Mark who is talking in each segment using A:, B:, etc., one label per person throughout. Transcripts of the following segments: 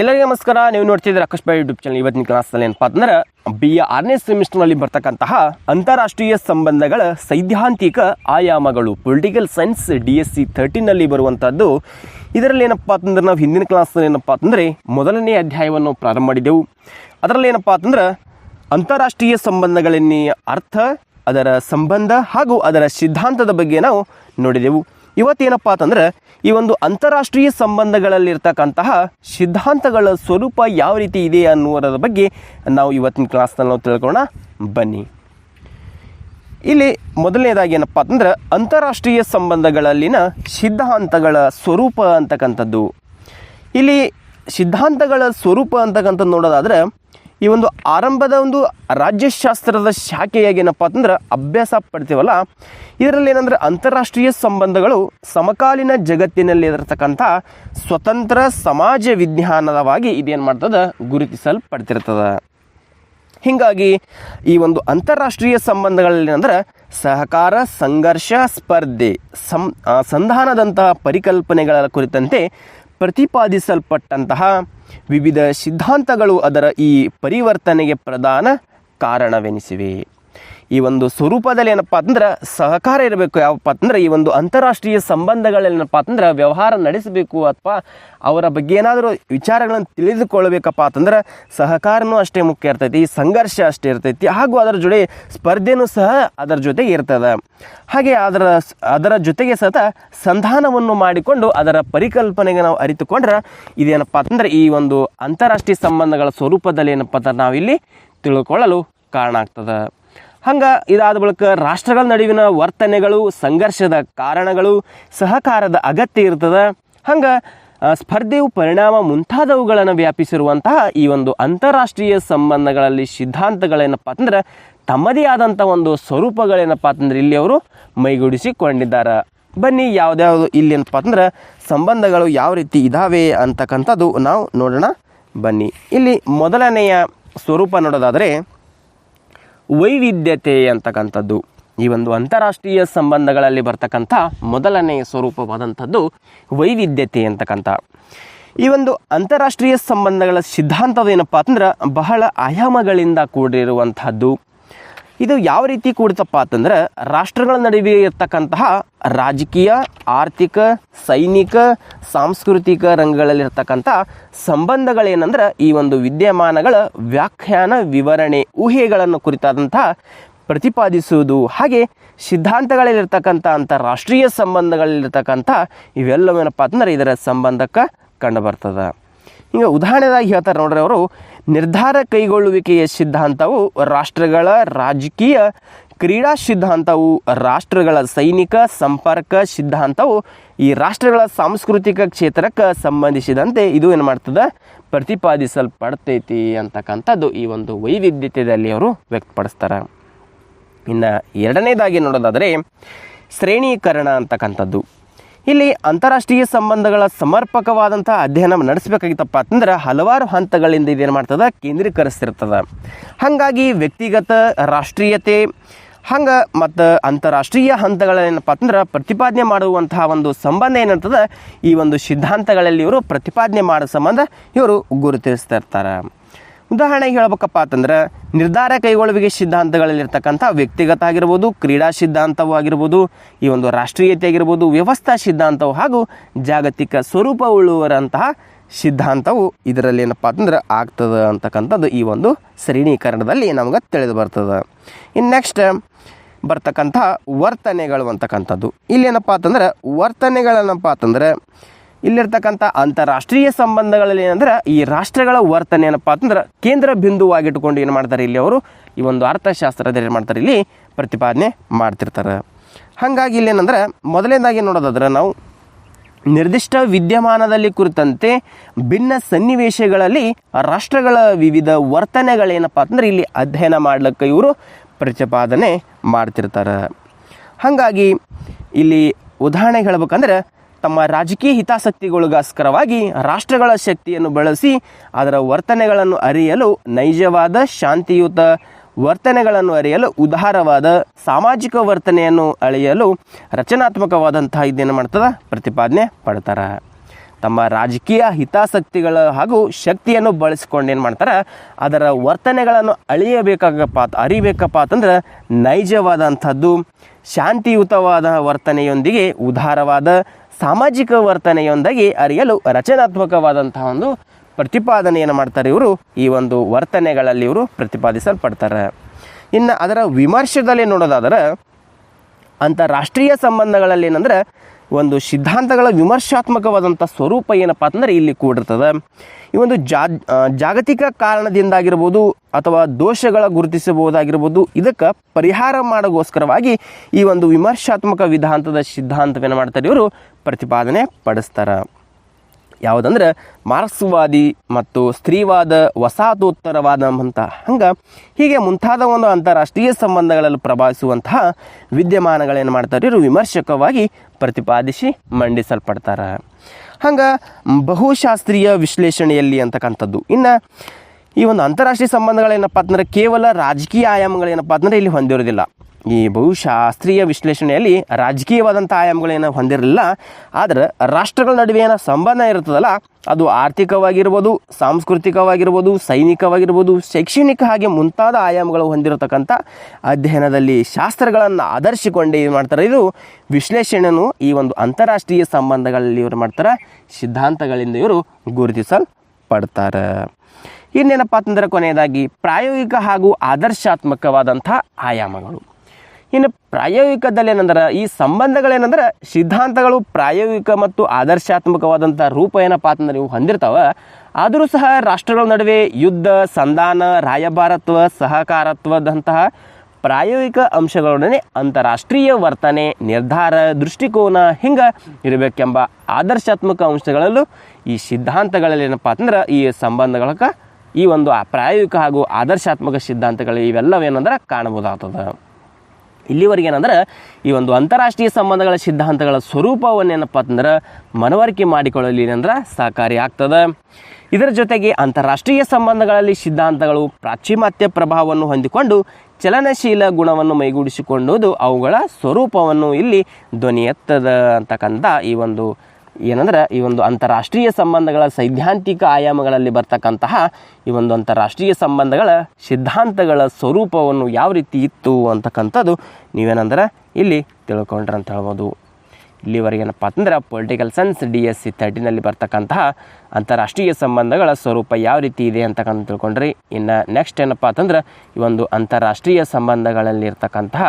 A: ಎಲ್ಲರಿಗೂ ನಮಸ್ಕಾರ. ನೀವು ನೋಡ್ತಿದ್ದೀರ ಬಾಯ್ ಯೂಟ್ಯೂಬ್ ಚಾನಲ್ ಇವತ್ತಿನ ಕ್ಲಾಸ್ನಲ್ಲಿ ಏನಪ್ಪ ಅಂದ್ರೆ ಬಿ ಎ ಆರನೇ ಸೆಮಿಸ್ಟರ್ನಲ್ಲಿ ಬರ್ತಕ್ಕಂತಹ ಅಂತಾರಾಷ್ಟ್ರೀಯ ಸಂಬಂಧಗಳ ಸೈದ್ಧಾಂತಿಕ ಆಯಾಮಗಳು political science D S C ಥರ್ಟೀನಲ್ಲಿ ಬರುವಂಥದ್ದು ಇದರಲ್ಲಿ ಏನಪ್ಪ ಅಂತಂದ್ರೆ ನಾವು ಹಿಂದಿನ ಕ್ಲಾಸ್ನಲ್ಲಿ ಏನಪ್ಪ ಅಂತಂದರೆ ಮೊದಲನೇ ಅಧ್ಯಾಯವನ್ನು ಪ್ರಾರಂಭ ಮಾಡಿದೆವು. ಅದರಲ್ಲಿ ಏನಪ್ಪ ಅಂತಂದ್ರೆ ಅಂತಾರಾಷ್ಟ್ರೀಯ ಸಂಬಂಧಗಳನ್ನೇ ಅರ್ಥ, ಅದರ ಸಂಬಂಧ ಹಾಗೂ ಅದರ ಸಿದ್ಧಾಂತದ ಬಗ್ಗೆ ನಾವು ನೋಡಿದೆವು. ಇವತ್ತೇನಪ್ಪ ಅಂತಂದ್ರೆ, ಈ ಒಂದು ಅಂತಾರಾಷ್ಟ್ರೀಯ ಸಂಬಂಧಗಳಲ್ಲಿರ್ತಕ್ಕಂತಹ ಸಿದ್ಧಾಂತಗಳ ಸ್ವರೂಪ ಯಾವ ರೀತಿ ಇದೆ ಅನ್ನುವುದರ ಬಗ್ಗೆ ನಾವು ಇವತ್ತಿನ ಕ್ಲಾಸ್ನಲ್ಲಿ ನಾವು ತಿಳ್ಕೊಳ್ಳೋಣ. ಬನ್ನಿ. ಇಲ್ಲಿ ಮೊದಲನೇದಾಗಿ ಏನಪ್ಪ ಅಂತಂದ್ರೆ, ಅಂತಾರಾಷ್ಟ್ರೀಯ ಸಂಬಂಧಗಳಲ್ಲಿನ ಸಿದ್ಧಾಂತಗಳ ಸ್ವರೂಪ ಅಂತಕ್ಕಂಥದ್ದು. ಇಲ್ಲಿ ಸಿದ್ಧಾಂತಗಳ ಸ್ವರೂಪ ಅಂತಕ್ಕಂಥದ್ದು ನೋಡೋದಾದ್ರೆ ಈ ಒಂದು ಆರಂಭದ ಒಂದು ರಾಜ್ಯಶಾಸ್ತ್ರದ ಶಾಖೆಯಾಗಿ ಏನಪ್ಪ ಅಂತಂದ್ರೆ ಅಭ್ಯಾಸ ಪಡ್ತೀವಲ್ಲ? ಇದರಲ್ಲಿ ಏನಂದ್ರೆ ಅಂತಾರಾಷ್ಟ್ರೀಯ ಸಂಬಂಧಗಳು ಸಮಕಾಲೀನ ಜಗತ್ತಿನಲ್ಲಿ ಇರತಕ್ಕಂಥ ಸ್ವತಂತ್ರ ಸಮಾಜ ವಿಜ್ಞಾನದವಾಗಿ ಇದೇನು ಮಾಡ್ತದೆ? ಗುರುತಿಸಲ್ಪಡ್ತಿರ್ತದ. ಹೀಗಾಗಿ ಈ ಒಂದು ಅಂತಾರಾಷ್ಟ್ರೀಯ ಸಂಬಂಧಗಳಲ್ಲಿ ಏನಂದ್ರೆ ಸಹಕಾರ ಸಂಘರ್ಷ ಸ್ಪರ್ಧೆ, ಸಂ ಸಂಧಾನದಂತಹ ಪರಿಕಲ್ಪನೆಗಳ ಕುರಿತಂತೆ ಪ್ರತಿಪಾದಿಸಲ್ಪಟ್ಟಂತಹ ವಿವಿಧ ಸಿದ್ಧಾಂತಗಳು ಅದರ ಈ ಪರಿವರ್ತನೆಗೆ ಪ್ರಧಾನ ಕಾರಣವೆನಿಸಿವೆ. ಈ ಒಂದು ಸ್ವರೂಪದಲ್ಲಿ ಏನಪ್ಪ ಅಂದ್ರೆ ಸಹಕಾರ ಇರಬೇಕು. ಯಾವಪ್ಪ ಅಂದ್ರೆ ಈ ಒಂದು ಅಂತಾರಾಷ್ಟ್ರೀಯ ಸಂಬಂಧಗಳೇನಪ್ಪ ಅಂತಂದ್ರೆ ವ್ಯವಹಾರ ನಡೆಸಬೇಕು ಅಥವಾ ಅವರ ಬಗ್ಗೆ ಏನಾದರೂ ವಿಚಾರಗಳನ್ನು ತಿಳಿದುಕೊಳ್ಳಬೇಕಪ್ಪ ಅಂತಂದ್ರೆ ಸಹಕಾರನೂ ಅಷ್ಟೇ ಮುಖ್ಯ ಇರ್ತೈತಿ, ಸಂಘರ್ಷ ಅಷ್ಟೇ ಇರ್ತೈತಿ. ಹಾಗೂ ಅದರ ಜೊತೆ ಸ್ಪರ್ಧೆನೂ ಸಹ ಅದರ ಜೊತೆಗೆ ಇರ್ತದೆ. ಹಾಗೆ ಅದರ ಅದರ ಜೊತೆಗೆ ಸತ ಸಂಧಾನವನ್ನು ಮಾಡಿಕೊಂಡು ಅದರ ಪರಿಕಲ್ಪನೆಗೆ ನಾವು ಅರಿತುಕೊಂಡ್ರೆ ಇದೇನಪ್ಪ ಅಂತಂದ್ರೆ ಈ ಒಂದು ಅಂತಾರಾಷ್ಟ್ರೀಯ ಸಂಬಂಧಗಳ ಸ್ವರೂಪದಲ್ಲಿ ಏನಪ್ಪ ಅಂತ ನಾವಿಲ್ಲಿ ತಿಳ್ಕೊಳ್ಳಲು ಕಾರಣ ಆಗ್ತದೆ. ಹಂಗೆ ಇದಾದ ಬಳಿಕ ರಾಷ್ಟ್ರಗಳ ನಡುವಿನ ವರ್ತನೆಗಳು, ಸಂಘರ್ಷದ ಕಾರಣಗಳು, ಸಹಕಾರದ ಅಗತ್ಯ ಇರ್ತದೆ. ಹಂಗೆ ಸ್ಪರ್ಧೆಯು ಪರಿಣಾಮ ಮುಂತಾದವುಗಳನ್ನು ವ್ಯಾಪಿಸಿರುವಂತಹ ಈ ಒಂದು ಅಂತಾರಾಷ್ಟ್ರೀಯ ಸಂಬಂಧಗಳಲ್ಲಿ ಸಿದ್ಧಾಂತಗಳೇನಪ್ಪ ಅಂದ್ರೆ ತಮ್ಮದೇ ಆದಂಥ ಒಂದು ಸ್ವರೂಪಗಳೇನಪ್ಪ ಅಂತಂದ್ರೆ ಇಲ್ಲಿ ಅವರು ಮೈಗೂಡಿಸಿಕೊಂಡಿದ್ದಾರೆ. ಬನ್ನಿ ಯಾವ್ದ್ಯಾವುದು ಇಲ್ಲಿ ಏನಪ್ಪ ಅಂತಂದ್ರೆ ಸಂಬಂಧಗಳು ಯಾವ ರೀತಿ ಇದ್ದಾವೆ ಅಂತಕ್ಕಂಥದ್ದು ನಾವು ನೋಡೋಣ. ಬನ್ನಿ, ಇಲ್ಲಿ ಮೊದಲನೆಯ ಸ್ವರೂಪ ನೋಡೋದಾದರೆ ವೈವಿಧ್ಯತೆ ಅಂತಕ್ಕಂಥದ್ದು ಈ ಒಂದು ಅಂತಾರಾಷ್ಟ್ರೀಯ ಸಂಬಂಧಗಳಲ್ಲಿ ಬರ್ತಕ್ಕಂಥ ಮೊದಲನೆಯ ಸ್ವರೂಪವಾದಂಥದ್ದು ವೈವಿಧ್ಯತೆ ಅಂತಕ್ಕಂಥ. ಈ ಒಂದು ಅಂತಾರಾಷ್ಟ್ರೀಯ ಸಂಬಂಧಗಳ ಸಿದ್ಧಾಂತವೇನಪ್ಪ ಅಂದ್ರೆ ಬಹಳ ಆಯಾಮಗಳಿಂದ ಕೂಡಿರುವಂತಹದ್ದು ಇದು ಯಾವ ರೀತಿ ಕೂಡ್ತಪ್ಪ ಅಂತಂದ್ರೆ ರಾಷ್ಟ್ರಗಳ ನಡುವೆ ಇರ್ತಕ್ಕಂತಹ ರಾಜಕೀಯ, ಆರ್ಥಿಕ, ಸೈನಿಕ, ಸಾಂಸ್ಕೃತಿಕ ರಂಗಗಳಲ್ಲಿರ್ತಕ್ಕಂಥ ಸಂಬಂಧಗಳೇನಂದ್ರೆ ಈ ಒಂದು ವಿದ್ಯಮಾನಗಳ ವ್ಯಾಖ್ಯಾನ, ವಿವರಣೆ, ಊಹೆಗಳನ್ನು ಕುರಿತಾದಂತಹ ಪ್ರತಿಪಾದಿಸುವುದು. ಹಾಗೆ ಸಿದ್ಧಾಂತಗಳಲ್ಲಿರ್ತಕ್ಕಂಥ ಅಂತಾರಾಷ್ಟ್ರೀಯ ಸಂಬಂಧಗಳಲ್ಲಿರ್ತಕ್ಕಂಥ ಇವೆಲ್ಲವೇನಪ್ಪ ಅಂತಂದ್ರೆ ಇದರ ಸಂಬಂಧಕ್ಕೆ ಕಂಡು ಈಗ ಉದಾಹರಣೆದಾಗಿ ಹೇಳ್ತಾರೆ ನೋಡ್ರಿ ಅವರು, ನಿರ್ಧಾರ ಕೈಗೊಳ್ಳುವಿಕೆಯ ಸಿದ್ಧಾಂತವು ರಾಷ್ಟ್ರಗಳ ರಾಜಕೀಯ ಕ್ರೀಡಾ ಸಿದ್ಧಾಂತವು, ರಾಷ್ಟ್ರಗಳ ಸೈನಿಕ ಸಂಪರ್ಕ ಸಿದ್ಧಾಂತವು ಈ ರಾಷ್ಟ್ರಗಳ ಸಾಂಸ್ಕೃತಿಕ ಕ್ಷೇತ್ರಕ್ಕೆ ಸಂಬಂಧಿಸಿದಂತೆ ಇದು ಏನು ಮಾಡ್ತದೆ? ಪ್ರತಿಪಾದಿಸಲ್ಪಡ್ತೈತಿ ಅಂತಕ್ಕಂಥದ್ದು ಈ ಒಂದು ವೈವಿಧ್ಯತೆಯಲ್ಲಿ ಅವರು ವ್ಯಕ್ತಪಡಿಸ್ತಾರೆ. ಇನ್ನು ಎರಡನೇದಾಗಿ ನೋಡೋದಾದರೆ, ಶ್ರೇಣೀಕರಣ ಅಂತಕ್ಕಂಥದ್ದು. ಇಲ್ಲಿ ಅಂತಾರಾಷ್ಟ್ರೀಯ ಸಂಬಂಧಗಳ ಸಮರ್ಪಕವಾದಂಥ ಅಧ್ಯಯನ ನಡೆಸಬೇಕಾಗಿತ್ತಪ್ಪ ಅಂತಂದ್ರೆ ಹಲವಾರು ಹಂತಗಳಿಂದ ಇದೇನು ಮಾಡ್ತದೆ, ಕೇಂದ್ರೀಕರಿಸ್ತಿರ್ತದೆ. ಹಾಗಾಗಿ ವ್ಯಕ್ತಿಗತ ರಾಷ್ಟ್ರೀಯತೆ, ಹಂಗೆ ಮತ್ತು ಅಂತಾರಾಷ್ಟ್ರೀಯ ಹಂತಗಳೇನಪ್ಪ ಅಂತಂದ್ರೆ ಪ್ರತಿಪಾದನೆ ಮಾಡುವಂತಹ ಒಂದು ಸಂಬಂಧ ಏನಿರ್ತದೆ ಈ ಒಂದು ಸಿದ್ಧಾಂತಗಳಲ್ಲಿ ಇವರು ಪ್ರತಿಪಾದನೆ ಮಾಡೋ ಸಂಬಂಧ ಇವರು ಗುರುತಿಸ್ತಾ ಇರ್ತಾರೆ. ಉದಾಹರಣೆಗೆ ಹೇಳ್ಬೇಕಪ್ಪ ಅಂತಂದ್ರೆ, ನಿರ್ಧಾರ ಕೈಗೊಳ್ಳುವಿಕೆ ಸಿದ್ಧಾಂತಗಳಲ್ಲಿರ್ತಕ್ಕಂಥ ವ್ಯಕ್ತಿಗತ ಆಗಿರ್ಬೋದು, ಕ್ರೀಡಾ ಸಿದ್ಧಾಂತವೂ ಆಗಿರ್ಬೋದು, ಈ ಒಂದು ರಾಷ್ಟ್ರೀಯತೆ ಆಗಿರ್ಬೋದು, ವ್ಯವಸ್ಥಾ ಸಿದ್ಧಾಂತವು ಹಾಗೂ ಜಾಗತಿಕ ಸ್ವರೂಪ ಉಳ್ಳುವರಂತಹ ಸಿದ್ಧಾಂತವು ಇದರಲ್ಲಿ ಏನಪ್ಪ ಅಂತಂದ್ರೆ ಆಗ್ತದೆ ಅಂತಕ್ಕಂಥದ್ದು ಈ ಒಂದು ಶ್ರೇಣೀಕರಣದಲ್ಲಿ ನಮ್ಗೆ ತಿಳಿದು ಬರ್ತದೆ ಇನ್ನು ನೆಕ್ಸ್ಟ್ ಬರ್ತಕ್ಕಂಥ ವರ್ತನೆಗಳು ಅಂತಕ್ಕಂಥದ್ದು. ಇಲ್ಲೇನಪ್ಪ ಅಂತಂದ್ರೆ, ವರ್ತನೆಗಳೇನಪ್ಪ ಅಂತಂದ್ರೆ ಇಲ್ಲಿರ್ತಕ್ಕಂಥ ಅಂತಾರಾಷ್ಟ್ರೀಯ ಸಂಬಂಧಗಳಲ್ಲಿ ಏನಂದ್ರೆ ಈ ರಾಷ್ಟ್ರಗಳ ವರ್ತನೆ ಏನಪ್ಪ ಅಂತಂದ್ರೆ ಕೇಂದ್ರ ಬಿಂದುವಾಗಿಟ್ಟುಕೊಂಡು ಏನು ಮಾಡ್ತಾರೆ ಇಲ್ಲಿ ಅವರು? ಈ ಒಂದು ಅರ್ಥಶಾಸ್ತ್ರದಲ್ಲಿ ಏನು ಮಾಡ್ತಾರೆ. ಇಲ್ಲಿ ಪ್ರತಿಪಾದನೆ ಮಾಡ್ತಿರ್ತಾರೆ. ಹಾಗಾಗಿ ಇಲ್ಲಿ ಏನಂದ್ರೆ ಮೊದಲನೇದಾಗಿ ನೋಡೋದಾದ್ರೆ ನಾವು ನಿರ್ದಿಷ್ಟ ವಿದ್ಯಮಾನದಲ್ಲಿ ಕುರಿತಂತೆ ಭಿನ್ನ ಸನ್ನಿವೇಶಗಳಲ್ಲಿ ರಾಷ್ಟ್ರಗಳ ವಿವಿಧ ವರ್ತನೆಗಳೇನಪ್ಪ ಅಂತಂದ್ರೆ ಇಲ್ಲಿ ಅಧ್ಯಯನ ಮಾಡ್ಲಿಕ್ಕೆ ಇವರು ಪ್ರತಿಪಾದನೆ ಮಾಡ್ತಿರ್ತಾರೆ. ಹಾಗಾಗಿ ಇಲ್ಲಿ ಉದಾಹರಣೆ ಹೇಳ್ಬೇಕಂದ್ರೆ ತಮ್ಮ ರಾಜಕೀಯ ಹಿತಾಸಕ್ತಿಗಳಿಗೋಸ್ಕರವಾಗಿ ರಾಷ್ಟ್ರಗಳ ಶಕ್ತಿಯನ್ನು ಬಳಸಿ ಅದರ ವರ್ತನೆಗಳನ್ನು ಅರಿಯಲು ನೈಜವಾದ, ಶಾಂತಿಯುತ ವರ್ತನೆಗಳನ್ನು ಅರಿಯಲು ಉದಾರವಾದ, ಸಾಮಾಜಿಕ ವರ್ತನೆಯನ್ನು ಅಳೆಯಲು ರಚನಾತ್ಮಕವಾದಂತಹ ಇದೇನು ಮಾಡ್ತದೆ? ಪ್ರತಿಪಾದನೆ ಪಡ್ತಾರೆ. ತಮ್ಮ ರಾಜಕೀಯ ಹಿತಾಸಕ್ತಿಗಳ ಹಾಗೂ ಶಕ್ತಿಯನ್ನು ಬಳಸಿಕೊಂಡು ಏನು ಮಾಡ್ತಾರೆ? ಅದರ ವರ್ತನೆಗಳನ್ನು ಅಳಿಯಬೇಕಾಗಪ್ಪ ಅರಿಬೇಕಪ್ಪ ಅಂತಂದ್ರೆ ನೈಜವಾದಂಥದ್ದು, ಶಾಂತಿಯುತವಾದ ವರ್ತನೆಯೊಂದಿಗೆ ಉದಾರವಾದ ಸಾಮಾಜಿಕ ವರ್ತನೆಯೊಂದಾಗಿ ಅರಿಯಲು ರಚನಾತ್ಮಕವಾದಂತಹ ಒಂದು ಪ್ರತಿಪಾದನೆಯನ್ನು ಮಾಡ್ತಾರೆ ಇವರು. ಈ ಒಂದು ವರ್ತನೆಗಳಲ್ಲಿ ಇವರು ಪ್ರತಿಪಾದಿಸಲ್ಪಡ್ತಾರೆ. ಇನ್ನು ಅದರ ವಿಮರ್ಶೆದಲ್ಲಿ ನೋಡೋದಾದರೆ ಅಂತಾರಾಷ್ಟ್ರೀಯ ಸಂಬಂಧಗಳಲ್ಲಿ ಏನಂದ್ರೆ ಒಂದು ಸಿದ್ಧಾಂತಗಳ ವಿಮರ್ಶಾತ್ಮಕವಾದಂಥ ಸ್ವರೂಪ ಏನಪ್ಪ ಅಂದ್ರೆ ಇಲ್ಲಿ ಕೂಡಿರ್ತದೆ. ಈ ಒಂದು ಜಾ ಜಾಗತಿಕ ಕಾರಣದಿಂದಾಗಿರ್ಬೋದು ಅಥವಾ ದೋಷಗಳ ಗುರುತಿಸಬಹುದಾಗಿರ್ಬೋದು, ಇದಕ್ಕೆ ಪರಿಹಾರ ಮಾಡೋಗೋಸ್ಕರವಾಗಿ ಈ ಒಂದು ವಿಮರ್ಶಾತ್ಮಕ ವಿಧಾಂತದ ಸಿದ್ಧಾಂತವೇನು ಮಾಡ್ತಾರೆ ಇವರು? ಪ್ರತಿಪಾದನೆ ಪಡಿಸ್ತಾರೆ. ಯಾವುದಂದ್ರೆ ಮಾರ್ಕ್ಸ್ವಾದಿ ಮತ್ತು ಸ್ತ್ರೀವಾದ ವಸಾಹತೋತ್ತರವಾದ ಅಂತ ಹಂಗೆ ಹೀಗೆ ಮುಂತಾದ ಒಂದು ಅಂತಾರಾಷ್ಟ್ರೀಯ ಸಂಬಂಧಗಳಲ್ಲಿ ಪ್ರಭಾವಿಸುವಂತಹ ವಿದ್ಯಮಾನಗಳೇನು ಮಾಡ್ತಾರೆ? ಇವರು ವಿಮರ್ಶಕವಾಗಿ ಪ್ರತಿಪಾದಿಸಿ ಮಂಡಿಸಲ್ಪಡ್ತಾರೆ. ಹಂಗೆ ಬಹುಶಾಸ್ತ್ರೀಯ ವಿಶ್ಲೇಷಣೆಯಲ್ಲಿ ಅಂತಕ್ಕಂಥದ್ದು. ಇನ್ನು ಈ ಒಂದು ಅಂತಾರಾಷ್ಟ್ರೀಯ ಸಂಬಂಧಗಳೇನಪ್ಪ ಅಂತಂದ್ರೆ ಕೇವಲ ರಾಜಕೀಯ ಆಯಾಮಗಳೇನಪ್ಪ ಅಂದ್ರೆ ಇಲ್ಲಿ ಹೊಂದಿರೋದಿಲ್ಲ ಈ ಬಹುಶಾಸ್ತ್ರೀಯ ವಿಶ್ಲೇಷಣೆಯಲ್ಲಿ ರಾಜಕೀಯವಾದಂಥ ಆಯಾಮಗಳೇನು ಹೊಂದಿರಲಿಲ್ಲ. ಆದರೆ ರಾಷ್ಟ್ರಗಳ ನಡುವೆ ಏನೋ ಸಂಬಂಧ ಇರ್ತದಲ್ಲ ಅದು ಆರ್ಥಿಕವಾಗಿರ್ಬೋದು, ಸಾಂಸ್ಕೃತಿಕವಾಗಿರ್ಬೋದು, ಸೈನಿಕವಾಗಿರ್ಬೋದು, ಶೈಕ್ಷಣಿಕ ಹಾಗೆ ಮುಂತಾದ ಆಯಾಮಗಳು ಹೊಂದಿರತಕ್ಕಂಥ ಅಧ್ಯಯನದಲ್ಲಿ ಶಾಸ್ತ್ರಗಳನ್ನು ಆಧರಿಸಿಕೊಂಡು ಏನು ಮಾಡ್ತಾರೆ. ಇದು ವಿಶ್ಲೇಷಣೆಯನ್ನು ಈ ಒಂದು ಅಂತಾರಾಷ್ಟ್ರೀಯ ಸಂಬಂಧಗಳಲ್ಲಿ ಇವರು ಮಾಡ್ತಾರೆ, ಸಿದ್ಧಾಂತಗಳಿಂದ ಇವರು ಗುರುತಿಸಲ್ಪಡ್ತಾರೆ. ಇನ್ನೇನಪ್ಪ ಅಂತಂದ್ರೆ ಕೊನೆಯದಾಗಿ ಪ್ರಾಯೋಗಿಕ ಹಾಗೂ ಆದರ್ಶಾತ್ಮಕವಾದಂಥ ಆಯಾಮಗಳು. ಇನ್ನು ಪ್ರಾಯೋಗಿಕದಲ್ಲಿ ಏನಂದ್ರೆ ಈ ಸಂಬಂಧಗಳೇನಂದ್ರೆ, ಸಿದ್ಧಾಂತಗಳು ಪ್ರಾಯೋಗಿಕ ಮತ್ತು ಆದರ್ಶಾತ್ಮಕವಾದಂಥ ರೂಪ ಏನಪ್ಪ ಅಂತಂದ್ರೆ ಇವು ಹೊಂದಿರ್ತಾವೆ. ಆದರೂ ಸಹ ರಾಷ್ಟ್ರಗಳ ನಡುವೆ ಯುದ್ಧ, ಸಂಧಾನ, ರಾಯಭಾರತ್ವ, ಸಹಕಾರತ್ವದಂತಹ ಪ್ರಾಯೋಗಿಕ ಅಂಶಗಳೊಡನೆ ಅಂತಾರಾಷ್ಟ್ರೀಯ ವರ್ತನೆ, ನಿರ್ಧಾರ, ದೃಷ್ಟಿಕೋನ ಹಿಂಗೆ ಇರಬೇಕೆಂಬ ಆದರ್ಶಾತ್ಮಕ ಅಂಶಗಳಲ್ಲೂ ಈ ಸಿದ್ಧಾಂತಗಳಲ್ಲಿ ಏನಪ್ಪ ಅಂತಂದ್ರೆ, ಈ ಸಂಬಂಧಗಳಕ್ಕೆ ಈ ಒಂದು ಪ್ರಾಯೋಗಿಕ ಹಾಗೂ ಆದರ್ಶಾತ್ಮಕ ಸಿದ್ಧಾಂತಗಳು ಇವೆಲ್ಲವೇನಂದ್ರೆ ಕಾಣಬಹುದಾಗ್ತದೆ. ಇಲ್ಲಿವರೆಗೆ ಏನಂದ್ರೆ, ಈ ಒಂದು ಅಂತಾರಾಷ್ಟ್ರೀಯ ಸಂಬಂಧಗಳ ಸಿದ್ಧಾಂತಗಳ ಸ್ವರೂಪವನ್ನೇನಪ್ಪ ಅಂತಂದ್ರೆ ಮನವರಿಕೆ ಮಾಡಿಕೊಳ್ಳಲು ಏನಂದ್ರೆ ಸಹಕಾರಿ ಆಗ್ತದೆ. ಇದರ ಜೊತೆಗೆ ಅಂತಾರಾಷ್ಟ್ರೀಯ ಸಂಬಂಧಗಳಲ್ಲಿ ಸಿದ್ಧಾಂತಗಳು ಪಾಶ್ಚಿಮಾತ್ಯ ಪ್ರಭಾವವನ್ನು ಹೊಂದಿಕೊಂಡು ಚಲನಶೀಲ ಗುಣವನ್ನು ಮೈಗೂಡಿಸಿಕೊಂಡುದು ಅವುಗಳ ಸ್ವರೂಪವನ್ನು ಇಲ್ಲಿ ಧ್ವನಿ ಎತ್ತದ ಅಂತಕ್ಕಂಥ ಈ ಒಂದು ಏನಂದ್ರೆ, ಈ ಒಂದು ಅಂತಾರಾಷ್ಟ್ರೀಯ ಸಂಬಂಧಗಳ ಸೈದ್ಧಾಂತಿಕ ಆಯಾಮಗಳಲ್ಲಿ ಬರ್ತಕ್ಕಂತಹ ಈ ಒಂದು ಅಂತಾರಾಷ್ಟ್ರೀಯ ಸಂಬಂಧಗಳ ಸಿದ್ಧಾಂತಗಳ ಸ್ವರೂಪವನ್ನು ಯಾವ ರೀತಿ ಇತ್ತು ಅಂತಕ್ಕಂಥದ್ದು ನೀವೇನಂದ್ರೆ ಇಲ್ಲಿ ತಿಳ್ಕೊಂಡ್ರೆ ಅಂತ ಹೇಳ್ಬೋದು. ಇಲ್ಲಿವರೆಗೆ ಏನಪ್ಪ ಅಂತಂದ್ರೆ political science D S C ತರ್ಟಿನಲ್ಲಿ ಬರ್ತಕ್ಕಂತಹ ಅಂತಾರಾಷ್ಟ್ರೀಯ ಸಂಬಂಧಗಳ ಸ್ವರೂಪ ಯಾವ ರೀತಿ ಇದೆ ಅಂತಕ್ಕಂಥ ತಿಳ್ಕೊಂಡ್ರಿ. ಇನ್ನು ನೆಕ್ಸ್ಟ್ ಏನಪ್ಪ ಅಂತಂದ್ರೆ, ಈ ಒಂದು ಅಂತಾರಾಷ್ಟ್ರೀಯ ಸಂಬಂಧಗಳಲ್ಲಿ ಇರ್ತಕ್ಕಂತಹ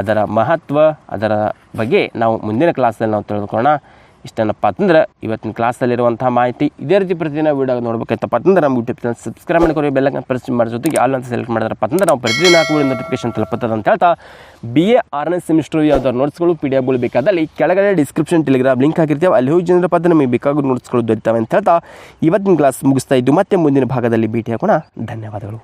A: ಅದರ ಮಹತ್ವ, ಅದರ ಬಗ್ಗೆ ನಾವು ಮುಂದಿನ ಕ್ಲಾಸಲ್ಲಿ ನಾವು ತಿಳ್ಕೊಳ್ಳೋಣ. ಇಷ್ಟೇನಪ್ಪ ಅಂತಂದ್ರೆ ಇವತ್ತಿನ ಕ್ಲಾಸಲ್ಲಿರುವಂಥ ಮಾಹಿತಿ ಇದೇ ರೀತಿ ಪ್ರತಿದಿನ ವೀಡಿಯೋ ನೋಡಬೇಕಂತಪ್ಪ ಅಂತಂದ್ರೆ ನಮ್ಮ ಯೂಟ್ಯೂಬ್ ಚಾನಲ್ ಸಬ್ಸ್ಕ್ರೈಬ್ ಮಾಡ್ಕೊರಿ ಬೆಲ್ಲ ಪ್ರೆಸ್ ಮಾಡೋ, ಜೊತೆಗೆ ಆಲ್ ಅಂತ ಸೆಲೆಕ್ಟ್ ಮಾಡಿದ್ರಪ್ಪ ಅಂತಂದ್ರೆ ನಾವು ಪ್ರತಿದಿನ ಹಾಕುವ ನೋಟಿಫಿಕೇಶನ್ ತಲುಪುತ್ತದೆ ಅಂತ ಹೇಳ್ತಾ ಬಿ ಎ ಆರನೇ ಸೆಮಿಸ್ಟರ್ ಯಾವ್ದಾದ್ರು ನೋಟ್ಸ್ಗಳು ಪಿ ಡಿ ಎಫ್ಗಳು ಬೇಕಾದಲ್ಲಿ ಕೆಳಗಡೆ ಡಿಸ್ಕ್ರಿಪ್ಷನ್ ಟೆಲಿಗ್ರಾಮ್ ಲಿಂಕ್ ಹಾಕಿರ್ತೀವಿ, ಅಲ್ಲಿ ಹೋಗಿ ಜನರ ಪದ ನಮಗೆ ಬೇಕಾಗೋ ನೋಟ್ಸ್ಗಳು ದೊರೀತಾವೆ ಅಂತ ಹೇಳ್ತಾ, ಇವತ್ತಿನ ಕ್ಲಾಸ್ ಮುಗಿಸ್ತಾ ಇದ್ದು ಮತ್ತೆ ಮುಂದಿನ ಭಾಗದಲ್ಲಿ ಭೇಟಿ ಹಾಕೋಣ ಧನ್ಯವಾದಗಳು.